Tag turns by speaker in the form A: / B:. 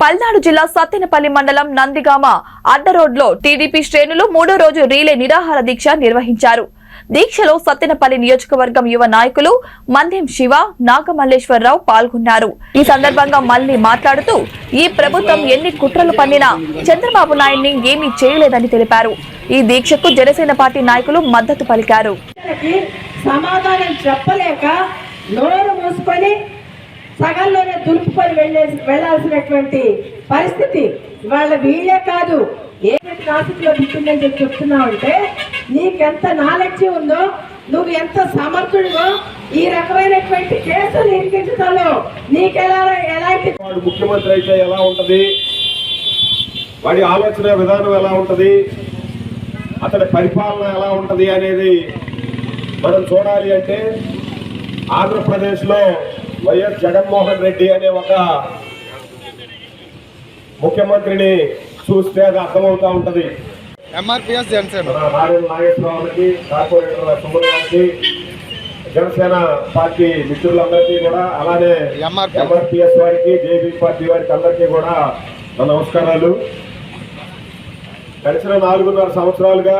A: పల్నాడు జిల్లా సత్తెనపల్లి మండలం నందిగామ అడ్డ రోడ్లో టీడీపీ శ్రేణులు మూడో రోజు రీలే నిరాహార దీక్ష నిర్వహించారు. దీక్షలో సత్తెనపల్లి నియోజకవర్గం యువ నాయకులు మందెం శివ నాగమల్లేశ్వరరావు పాల్గొన్నారు. ఈ సందర్భంగా మళ్ళీ మాట్లాడుతూ ఈ ప్రభుత్వం ఎన్ని కుట్రలు పన్నినా చంద్రబాబు నాయుడిని ఏమీ చేయలేదని తెలిపారు. ఈ దీక్షకు జనసేన పార్టీ నాయకులు మద్దతు పలికారు.
B: సమాధానం చెప్పలేక నోరు మూసుకొని సగంలోనే దులుపుకొని వెళ్ళే వెళ్ళాల్సినటువంటి పరిస్థితి. వాళ్ళ వీళ్ళే కాదు ఏ ట్రాఫిక్లో బిట్టిందని చెప్పి చెప్తున్నావు అంటే నీకెంత నాలెడ్జ్ ఉందో నువ్వు ఎంత సమర్థుడివో ఈ రకమైనటువంటి కేసులు ఇరికించడంలో నీకెలా ఎలాంటి
C: వాడు ముఖ్యమంత్రి అయితే ఎలా ఉంటది? వాడి ఆలోచన విధానం ఎలా ఉంటది? అతడి పరిపాలన ఎలా ఉంటది అనేది మనం చూడాలి అంటే ఆంధ్రప్రదేశ్లో వైఎస్ జగన్మోహన్ రెడ్డి అనే ఒక ముఖ్యమంత్రిని చూస్తే అది అర్థమవుతా ఉంటది.
D: ఎంఆర్పిఎస్ జనసేన.
C: నాగేశ్వరరావుకి కార్పొరేటర్ గారికి జనసేన పార్టీ మిత్రులందరికీ కూడా అలానే. ఎంఆర్పిఎస్ వారికి జేబీ పార్టీ వారికి అందరికీ కూడా నా నమస్కారాలు. గడిచిన నాలుగున్నర సంవత్సరాలుగా